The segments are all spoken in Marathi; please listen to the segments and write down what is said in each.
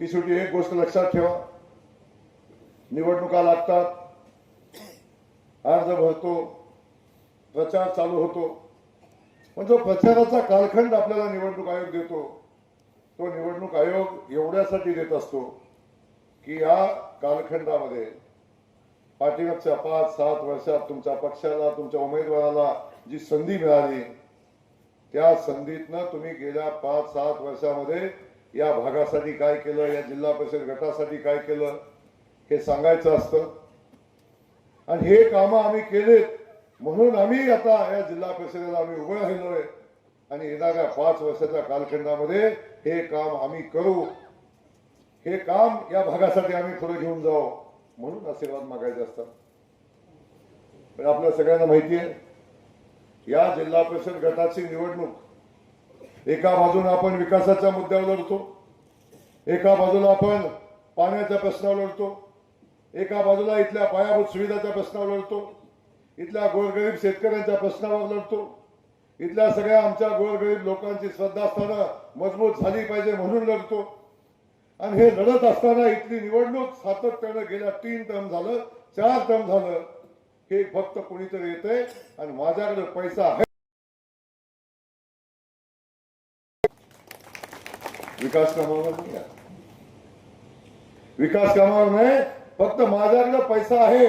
की शेवटी एक गोष्ट लक्षात ठेवा. निवडणुका लागतात. अर्ज भरतो. प्रचार चालू होतो. पण जो प्रचाराचा कालखंड आपल्याला निवडणूक आयोग देतो तो निवडणूक आयोग एवढ्यासाठी देत असतो की या कालखंडामध्ये पाठीमागच्या पाच सात वर्षात तुमच्या पक्षाला तुमच्या उमेदवाराला जी संधी मिळाली त्या संधीतनं तुम्ही गेल्या पाच सात वर्षामध्ये या भागासाठी काय केलं या जिल्हा परिषद गटासाठी काय केलं हे सांगायचं असतं. आणि हे कामं आम्ही केलेत. म्हणून आम्ही आता या जिल्हा परिषदेला आम्ही उभं राहिलोय. आणि येणाऱ्या पाच वर्षाच्या कालखंडामध्ये हे काम आम्ही करू. हे काम या भागासाठी आम्ही पुढे घेऊन जाऊ. म्हणून आशीर्वाद मागायचे असतात. पण आपल्या सगळ्यांना माहिती आहे या जिल्हा परिषद गटाची निवडणूक एका बाजूने आपण विकासाच्या मुद्द्यावर लढतो एका बाजूला आपण पाण्याच्या प्रश्नावर लढतो एका बाजूला इथल्या पायाभूत सुविधाच्या प्रश्नावर लढतो इथल्या गोरगरीब शेतकऱ्यांच्या प्रश्नावर लढतो इथल्या सगळ्या आमच्या गोरगरीब लोकांची श्रद्धास्थानं मजबूत झाली पाहिजे म्हणून लढतो. आणि हे लढत असताना इथली निवडणूक सातत्यानं गेल्या तीन टर्म झालं चार टर्म झालं हे फक्त कोणीतरी येते आणि माझ्याकडे पैसा आहे. विकास कामावर नाही विकास कामावर नाही फक्त माझ्याकडे पैसा आहे.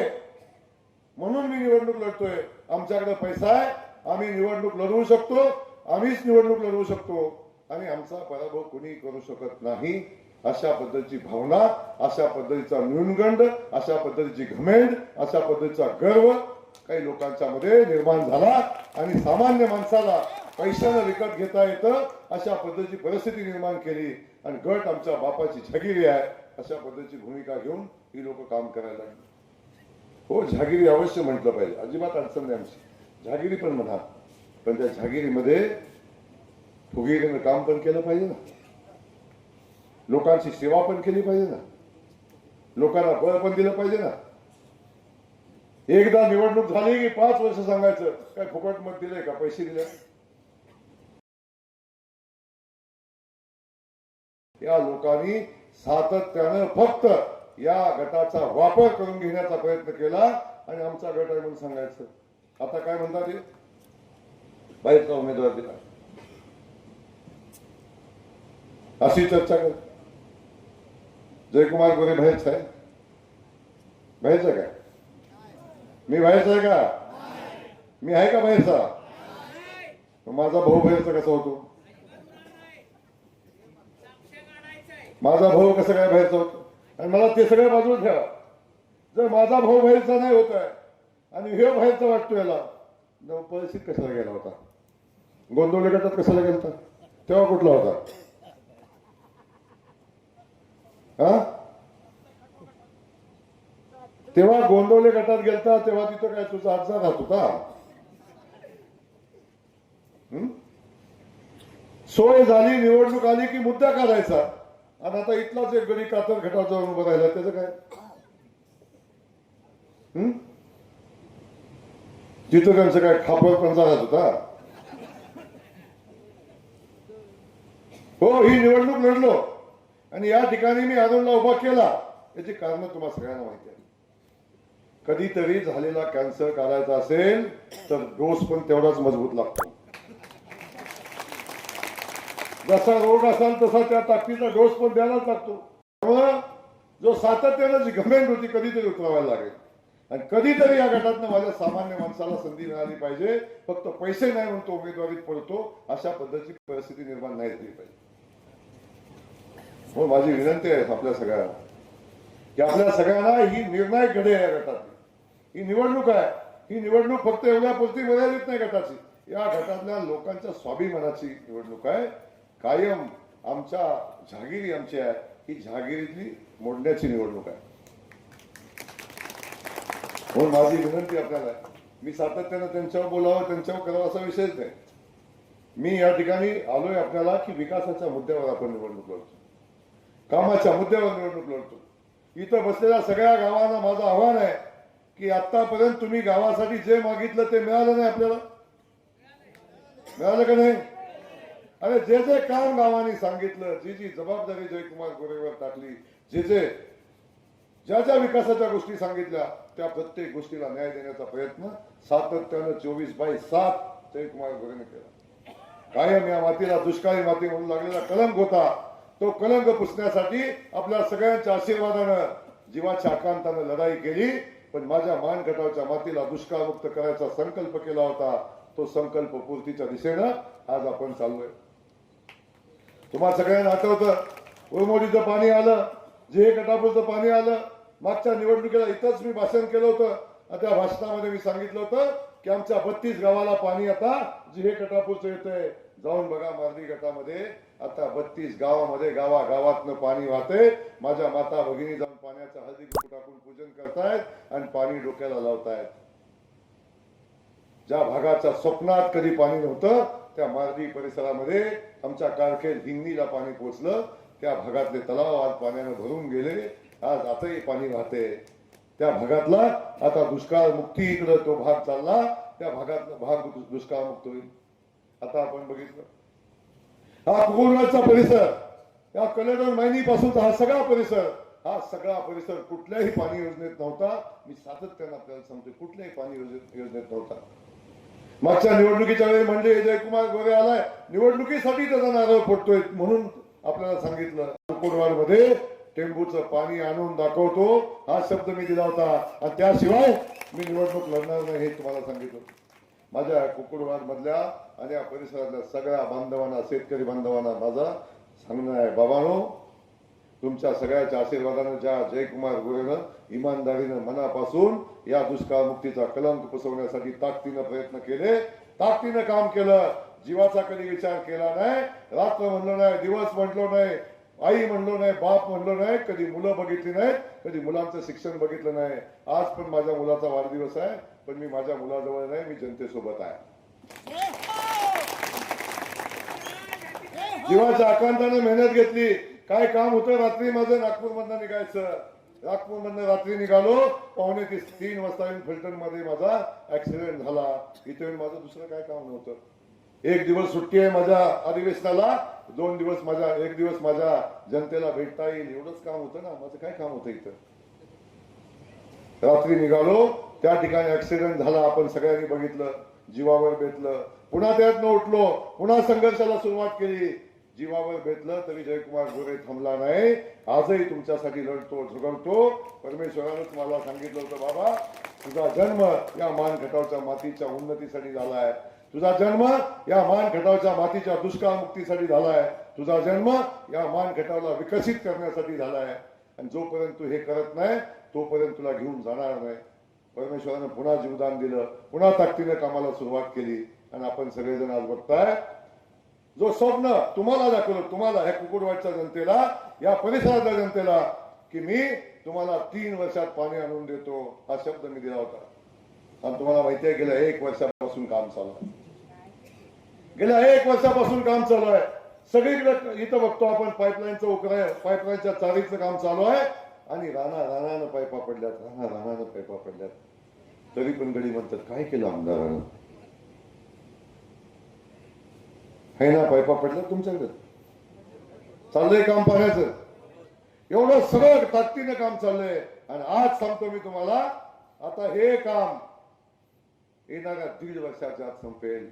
म्हणून मी निवडणूक लढतोय. आमच्याकडे पैसा आहे आम्ही निवडणूक लढवू शकतो आम्हीच निवडणूक लढवू शकतो. आणि आमचा पराभव कुणी करू शकत नाही. अशा पद्धतीची भावना अशा पद्धतीचा न्यूनगंड अशा पद्धतीची घमेंड अशा पद्धतीचा गर्व काही लोकांच्या मध्ये निर्माण झाला आणि सामान्य माणसाला पैशानं विकत घेता येतं अशा पद्धतीची परिस्थिती निर्माण केली आणि गट आमच्या बापाची झगिरी आहे अशा पद्धतीची भूमिका घेऊन ही लोक काम करायला लागली. हो झागिरी अवश्य म्हटलं पाहिजे. अजिबात अडचण नाही आमची. झागिरी पण म्हणा पण त्या झागिरीमध्ये फुगिरीनं काम पण केलं पाहिजे ना. लोकांची सेवा पण केली पाहिजे ना. लोकांना बळ पण दिलं पाहिजे ना. एकदा निवडणूक झाली की पाच वर्ष सांगायचं काय फुकट मत दिलंय का? पैसे दिले? या लोकांनी सातत्यानं फक्त या गटाचा वापर करून घेण्याचा प्रयत्न केला आणि आमचा गट आहे म्हणून सांगायचं. आता काय म्हणतात ते? बाहेरचा उमेदवार दिला. अशी चर्चा कर. जयकुमार गोरे बाहेरचा आहे बाहेरचा काय? मी बाहेरचा आहे का? मी आहे का बाहेरचा? माझा भाऊ बाहेरचा कसा होतो? माझा भाऊ कसं काय बाहेरचा होतो? आणि मला ते सगळ्या बाजूला ठेवा. जर माझा भाऊ बाहेरचा नाही होत आहे आणि हे बाहेरचा वाटतो याला न कशाला गेला होता? गोंदवले गटात कशाला गेला होता? तेव्हा कुठला होता? हा? तेव्हा गोंदवले गटात गेलता तेव्हा तिथं काय तुझा आजचा राहत होता? सोय झाली निवडणूक आली की मुद्दा काढायचा. आणि आता इथलाच एक गडी कातर घटाचा जाऊन उभं राहिला त्याचं काय? हम्म तिथं त्यांचं काय खापर पण जात होता? हो ही निवडणूक लढलो. आणि या ठिकाणी मी अरुणला उभा केला. याची कारण तुम्हाला सगळ्यांना माहिती आहे कधीतरी झालेला कॅन्सर काढायचा असेल तर डोस पण तेवढाच मजबूत लागतो. जसा रोग असाल तसा त्या ताकदीचा डोस पण द्यायलाच लागतो. त्यामुळं जो सातत्यानं जी घमेंट होती कधीतरी उतरवायला लागेल. आणि कधीतरी या गटातनं माझ्या सामान्य माणसाला संधी मिळाली पाहिजे. फक्त पैसे नाही म्हणून तो उमेदवारीत पडतो. अशा पद्धतीची परिस्थिती निर्माण नाही झाली पाहिजे. म्हणून माझी विनंती आहे आपल्या सगळ्यांना की आपल्या सगळ्यांना ही निर्णायक घडे आहे या गटातली. ही निवडणूक आहे. ही निवडणूक फक्त एवढ्या पुरती मर्यादित नाही गटाची. या गटातल्या लोकांच्या स्वाभिमानाची निवडणूक आहे. कायम आमच्या जहागिरी आमची आहे. ही जहागिरीतली मोडण्याची निवडणूक आहे. म्हणून माझी विनंती आपल्याला आहे. मी सातत्यानं त्यांच्यावर बोलावं त्यांच्यावर करावं असा विषयच नाही. मी या ठिकाणी आलोय आपल्याला की विकासाच्या मुद्द्यावर आपण निवडणूक लढतो. कामाच्या मुद्द्यावर निवडणूक लढतो. इथं बसलेल्या सगळ्या गावांना माझं आव्हान आहे की आतापर्यंत तुम्ही गावासाठी जे मागितलं ते मिळालं नाही आपल्याला? मिळालं का नाही? अरे जे जे काम गावाने सांगितलं जी जी जबाबदारी जयकुमार गोरेवर टाकली जे जे ज्या ज्या विकासाच्या गोष्टी सांगितल्या त्या प्रत्येक गोष्टीला न्याय देण्याचा प्रयत्न सातत्यानं चोवीस बाय सात जयकुमार गोरेने केला. कायम या मातीला दुष्काळी माती म्हणून लागलेला कलंक होता. तो कलंक पुसण्यासाठी आपल्या सगळ्यांच्या आशीर्वादानं जीवाच्या आकांतानं लढाई केली पण माझ्या मानगटावच्या मातीला दुष्काळमुक्त करायचा संकल्प केला होता. तो संकल्प पूर्तीच्या दिशेनं आज आपण चाललोय. तुम्हाला सगळ्यांना आठवतं ओमोडीचं पाणी आलं जे कटापूरचं पाणी आलं मागच्या निवडणुकीला इथंच मी भाषण केलं होतं. आणि त्या भाषणामध्ये मी सांगितलं होतं की आमच्या बत्तीस गावाला पाणी आता जे कटापूरचं येतंय. जाऊन बघा मार्दी गटामध्ये. आता बत्तीस गावामध्ये गावा गावातनं पाणी वाहते माझ्या माता भगिनी जाऊन पाण्याचं हळदी टाकून पूजन करतायत आणि पाणी डोक्याला लावतायत. ज्या भागाच्या स्वप्नात कधी पाणी नव्हतं त्या मार्दी परिसरामध्ये आमच्या कारखेल हिंगणीला पाणी पोचलं त्या भागातले तलाव आज पाण्यानं भरून गेले. आज आताही पाणी राहते त्या भागातला आता दुष्काळ मुक्ती इकडं तो भाग चालला. त्या भागातला भाग दुष्काळ मुक्त होईल. आता आपण बघितलं. हा कोरोनाचा परिसर. या कलेडर मायनी पासूनचा हा सगळा परिसर. हा सगळा परिसर कुठल्याही पाणी योजनेत नव्हता. मी सातत्यानं आपल्याला सांगतोय कुठल्याही पाणी योजनेत योजनेत नव्हता. मागच्या निवडणुकीच्या वेळी म्हणले जयकुमार गोरे आलाय. निवडणुकीसाठी त्याचा नारळ फोडतोय म्हणून आपल्याला सांगितलं. कुकुरवाडमध्ये टेंबूचं पाणी आणून दाखवतो. हा शब्द मी दिला होता. आणि त्याशिवाय मी निवडणूक लढणार नाही हे तुम्हाला सांगितलं. माझ्या कुकुडवाड मधल्या आणि या परिसरातल्या सगळ्या बांधवांना शेतकरी बांधवांना माझा सांगणं आहे. बाबानो तुमच्या सगळ्याच्या आशीर्वादानं ज्या जयकुमार गोरेनं इमानदारीनं मनापासून या दुष्काळमुक्तीचा कलंक पुसवण्यासाठी ताकदीनं प्रयत्न केले. ताकदीनं काम केलं. जीवाचा कधी विचार केला नाही. रात्र म्हणलो नाही दिवस म्हणलो नाही आई म्हणलो नाही बाप म्हणलो नाही कधी मुलं बघितली नाहीत कधी मुलांचं शिक्षण बघितलं नाही. आज पण माझ्या मुलाचा वाढदिवस आहे पण मी माझ्या मुलाजवळ नाही मी जनतेसोबत आहे. जीवाच्या आकांताने मेहनत घेतली. काय काम होतं? रात्री माझं नागपूरमधनं निघायचं. नागपूरमधनं रात्री निघालो पावणे ते तीन वाजता येऊन फलटणमध्ये माझा ऍक्सिडेंट झाला. इथे येऊन माझं दुसरं काय काम नव्हतं. एक दिवस सुट्टी आहे माझ्या अधिवेशनाला दोन दिवस माझ्या एक दिवस माझ्या जनतेला भेटता येईल. एवढंच काम होतं ना. माझं काय काम होतं इथं? रात्री निघालो त्या ठिकाणी ऍक्सिडेंट झाला. आपण सगळ्यांनी बघितलं जीवावर बेतलं. पुन्हा त्यातनं उठलो. पुन्हा संघर्षाला सुरुवात केली. जीवावर बेतलं तरी जयकुमार गोरे थांबला नाही. आजही तुमच्यासाठी लढतो झुगवतो परमेश्वरानं तुम्हाला सांगितलं होतं बाबा तुझा जन्म या मानखटावच्या मातीच्या उन्नतीसाठी झाला आहे तुझा जन्म या मानखटावच्या मातीच्या दुष्काळ मुक्तीसाठी झालाय. तुझा जन्म या मानखटावला विकसित करण्यासाठी झालाय. आणि जोपर्यंत तू हे करत नाही तोपर्यंत तुला घेऊन जाणार नाही. परमेश्वरानं पुन्हा जीवदान दिलं. पुन्हा ताकदीनं कामाला सुरुवात केली. आणि आपण सगळेजण आज बघताय जो स्वप्न तुम्हाला दाखवलं तुम्हाला ह्या कुकुडवाडच्या जनतेला या परिसरातल्या जनतेला की मी तुम्हाला तीन वर्षात पाणी आणून देतो हा शब्द मी दिला होता. आणि तुम्हाला माहिती आहे गेल्या एक वर्षापासून काम चालू आहे. गेल्या एक वर्षापासून काम चालू आहे. सगळीकडे इथं बघतो आपण पाईपलाईनचं उकराय पाईपलाईनच्या चारीचं काम चालू आहे. आणि राणा राणानं पायपा पडल्यात राणा राणानं पायपा पडल्यात. तरी पण गडी म्हणतात काय केलं आमदारानं? है ना पायपा पडल्या तुमच्याकडे? चाललंय काम पाण्याचं. एवढं सगळं ताकदीनं काम चाललंय. आणि आज सांगतो मी तुम्हाला आता हे काम येणाऱ्या दीड वर्षाच्या आत संपेल.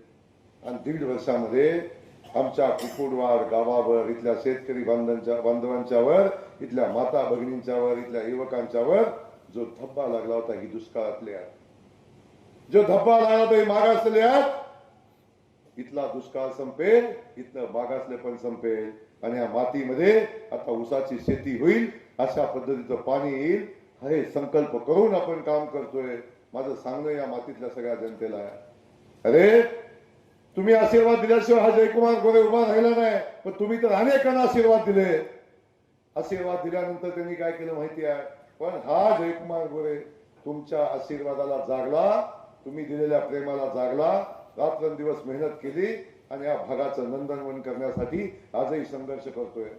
आणि दीड वर्षामध्ये आमच्या कुकुडवार गावावर इथल्या शेतकरी बांधवांच्या बांधवांच्यावर इथल्या माता भगिनींच्यावर इथल्या युवकांच्यावर जो धब्बा लागला होता ही दुष्काळातल्या जो धब्बा लागला होता ही मागासलेल्या इथला दुष्काळ संपेल इथलं मागासले पण संपेल. आणि या मातीमध्ये आता ऊसाची शेती होईल अशा पद्धतीचं पाणी येईल. हे संकल्प करून आपण काम करतोय. माझं सांगणं या मातीतल्या सगळ्या जनतेला अरे तुम्ही आशीर्वाद दिल्याशिवाय हा जयकुमार गोरे उभा राहिला नाही. पण तुम्ही तर अनेकांना आशीर्वाद दिले. आशीर्वाद दिल्यानंतर त्यांनी काय केलं माहिती आहे? पण हा जयकुमार गोरे तुमच्या आशीर्वादाला जागला तुम्ही दिलेल्या प्रेमाला जागला रात्रंदिवस मेहनत केली आणि या भागाचं नंदनवन करण्यासाठी आजही संघर्ष करतोय.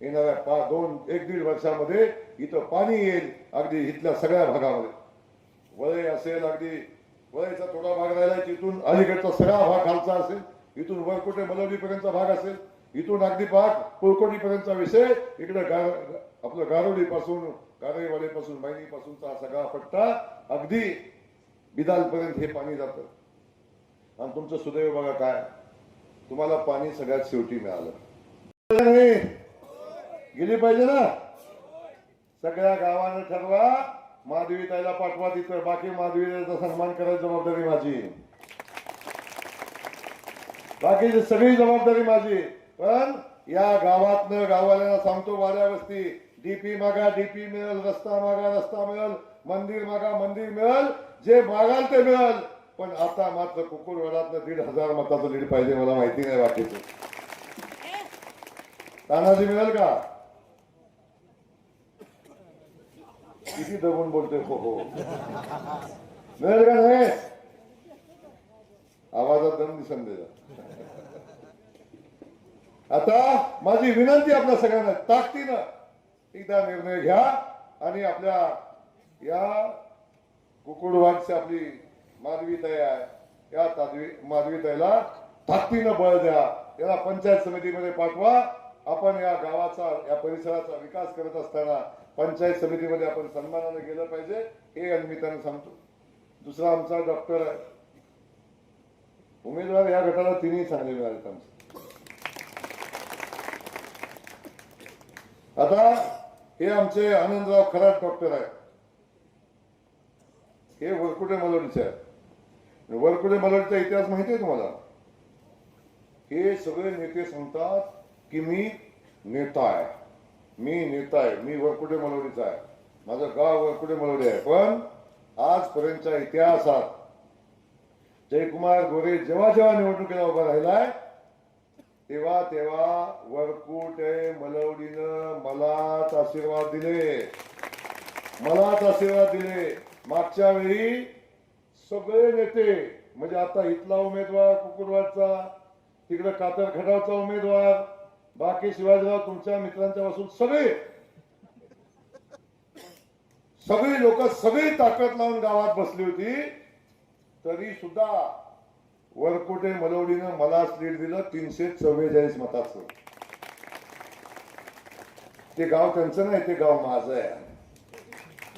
येणाऱ्या पा दोन एक दीड वर्षामध्ये इथं पाणी येईल अगदी इथल्या सगळ्या भागामध्ये. वळे असेल अगदी वळेचा थोडा भाग राहिला इथून अलीकडचा सगळा भाग खालचा असेल इथून वरकुटे मलवडीपर्यंतचा भाग असेल इथून अगदी पाक पुळकोटीपर्यंतचा विषय इकडे गार आपलं गारोडी पासून गारेवाडी पासून पासूनचा हा सगळा पट्टा अगदी बिदालपर्यंत हे पाणी जातं. आणि तुमचं सुदैव बघा काय? तुम्हाला पाणी सगळ्यात शेवटी मिळालं. गेली पाहिजे ना? सगळ्या गावानं ठरवा. माधवी ताईला पाठवा तिथं. बाकी माधवी ताईचा सन्मान करायची जबाबदारी माझी. बाकीची सगळी जबाबदारी माझी. पण या गावातनं गाववाल्यांना सांगतो वाऱ्या वस्ती. डीपी मागा डीपी मिळेल रस्ता मागा रस्ता मिळेल मंदिर मागा मंदिर मिळेल. जे मागाल ते मिळेल. पण आता मात्र कुकुरवाडातनं दीड हजार मताचं लीड पाहिजे मला माहिती नाही वाटेच तानाजी मिळेल का? किती दबून बोलते हो हो. मिळेल का नाही आवाजात दम दिसन द्यायचा आता माझी विनंती आपल्या सगळ्यांना ताकदीनं एकदा निर्णय घ्या आणि आपल्या या कुकुडवाडची आपली माधवी ताई आहे. या तादवी माधवी ताकदीनं बळ द्या. याला पंचायत समितीमध्ये पाठवा. आपण या गावाचा या परिसराचा विकास करत असताना पंचायत समितीमध्ये आपण सन्मानाने गेलं पाहिजे हे या सांगतो. दुसरा आमचा डॉक्टर आहे. उमेदवार या गटाला तिन्ही चांगले मिळाले आमचे. आता हे आमचे आनंदराव खरात डॉक्टर आहे हे वरकुटे मलोडीचे आहेत. वरकुले मलाडीचा इतिहास माहिती आहे तुम्हाला? हे सगळे नेते सांगतात की मी नेता आहे. मी नेता आहे. मी वरकुटे मलवडीचा आहे. माझं गाव वरकुटे मलवडी आहे. पण आजपर्यंतच्या इतिहासात जयकुमार गोरे जेव्हा जेव्हा निवडणुकीला उभा राहिलाय तेव्हा तेव्हा वरकुटे मलवडीनं मलाच आशीर्वाद दिले. मलाच आशीर्वाद दिले. मागच्या वेळी सगळे नेते म्हणजे आता इथला उमेदवार कुकुरवाडचा तिकडे कातर खडावचा उमेदवार बाकी शिवाजीराव तुमच्या मित्रांच्या पासून सगळे. सगळी लोक सगळी ताकद लावून गावात बसली होती. तरी सुद्धा वरकोटे मलवडीनं मला लीड दिलं तीनशे चव्वेचाळीस मताचं. ते गाव त्यांचं नाही ते गाव माझं आहे.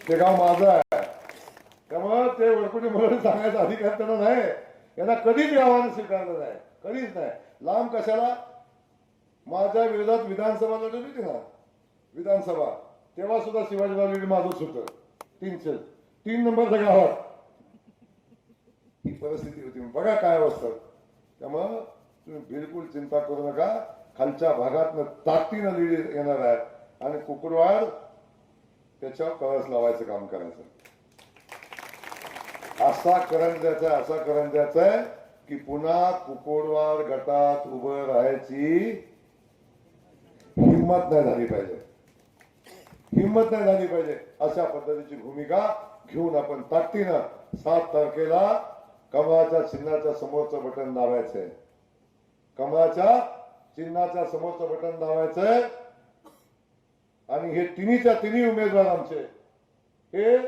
ते गाव माझं आहे. त्यामुळं ते वरकुटे मलवडी सांगायचा अधिकार त्यांना नाही. यांना कधीच गावानं स्वीकारलं नाही. कधीच नाही. लांब कशाला? माझ्या विरोधात विधानसभा लढवली होती ना. विधानसभा. तेव्हा सुद्धा शिवाजीराव लीड माझंच होतं. तीनशे तीन नंबरच्या गावात ही परिस्थिती होती. बघा काय अवस्था. त्यामुळं तुम्ही बिलकुल चिंता करू नका. खालच्या भागातनं ताकदीनं लीड येणार आहे आणि कुकुरवाड त्याच्यावर कळस लावायचं काम करायचं. असा करंट द्यायचा असा करंट द्यायचा आहे की पुन्हा कुकोडवार गटात उभं राहायची हिंमत नाही झाली पाहिजे. हिंमत नाही झाली पाहिजे. अशा पद्धतीची भूमिका घेऊन आपण ताकदीनं सात तारखेला कमळाच्या चिन्हाच्या समोरचं बटन दाबायचंय. कमळाच्या चिन्हाच्या समोरचं बटन दाबायचंय. आणि हे तिन्हीच्या तिन्ही उमेदवार आमचे. हे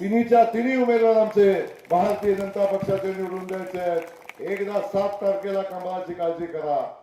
तिन्हीच्या तिन्ही उमेदवार आमचे भारतीय जनता पक्षाचे निवडून द्यायचे आहेत. एकदा सात तारखेला कमळाची काळजी करा.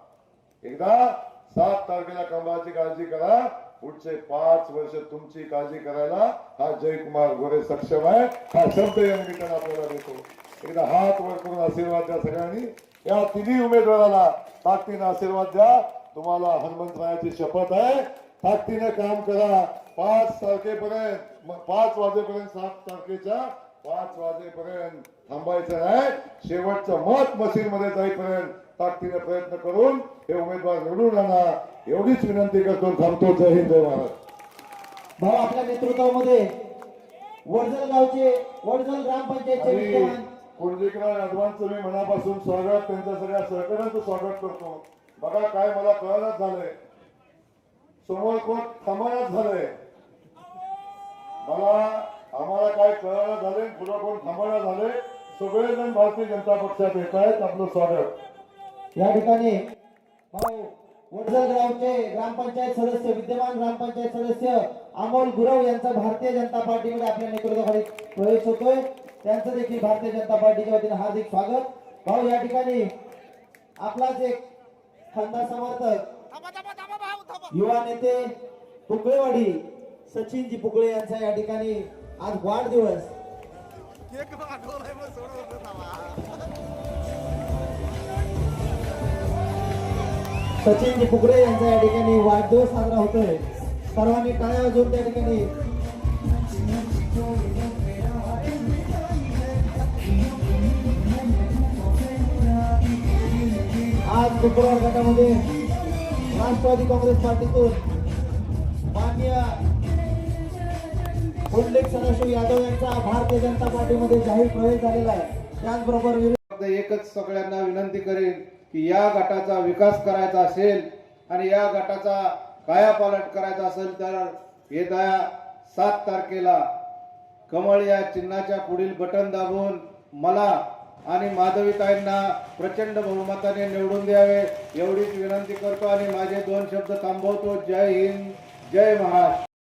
एकदा सात तारखेला कमळाची काळजी करा. पुढचे पाच वर्ष तुमची काळजी करायला हा जयकुमार गोरे सक्षम आहे. हा शब्द या निमित्तानं आपल्याला देतो. एकदा हात वर करून आशीर्वाद द्या सगळ्यांनी. या तिन्ही उमेदवाराला ताकदीनं आशीर्वाद द्या. तुम्हाला हनुमंतरायाची शपथ आहे. ताकदीनं काम करा. पाच तारखेपर्यंत पाच वाजेपर्यंत सात तारखेच्या पाच वाजेपर्यंत थांबायचं नाही शेवटचं मत मशीन मध्ये जाईपर्यंत ताकदीने प्रयत्न करून हे उमेदवार निवडून आणा एवढीच विनंती करतो थांबतो. जय हिंद जय महाराज भाऊ आपल्या नेतृत्वामध्ये वडजल गावचे वडजल ग्रामपंचायतचे कुंडलिकराव अडवान्सचं मी मनापासून स्वागत त्यांच्या सगळ्या सहकार्यांचं स्वागत करतो. बघा काय मला कळणच झालंय. समोर कोण थांबणच झालंय. काय कळायला झाले पुढं कोण थांबणं झालंय सगळेजण भारतीय जनता पक्षात येत आहेत. आपलं स्वागत. या ठिकाणी भाऊ ग्रामपंचायत सदस्य विद्यमान ग्रामपंचायत सदस्य अमोल गुरव यांचा भारतीय जनता पार्टीमध्ये आपल्या नेतृत्वाखाली प्रवेश होतोय. त्यांचं देखील भारतीय जनता पार्टीच्या वतीने हार्दिक स्वागत. भाऊ या ठिकाणी आपलाच एक खासदार समर्थक युवा नेते पुकळेवाडी सचिनजी पुकळे यांचा या ठिकाणी आज वाढदिवस. सचिनजी पुकळे यांचा या ठिकाणी वाढदिवस साजरा होतोय. सर्वांनी टाळ्या वाजवून त्या ठिकाणी. आज शुक्रवार गटामध्ये राष्ट्रवादी काँग्रेस पार्टीतून पुंडलिक सदाशिव यादव यांचा भारतीय जनता पार्टीमध्ये जाहीर प्रवेश झालेला आहे. त्याचबरोबर फक्त एकच सगळ्यांना विनंती करेन की या गटाचा विकास करायचा असेल आणि या गटाचा कायापालट करायचा असेल तर येत्या सात तारखेला कमळ या चिन्हाच्या पुढील बटन दाबून मला आणि माधवीताईंना प्रचंड बहुमताने निवडून द्यावे एवढीच विनंती करतो आणि माझे दोन शब्द थांबवतो. जय हिंद जय महाराष्ट्र.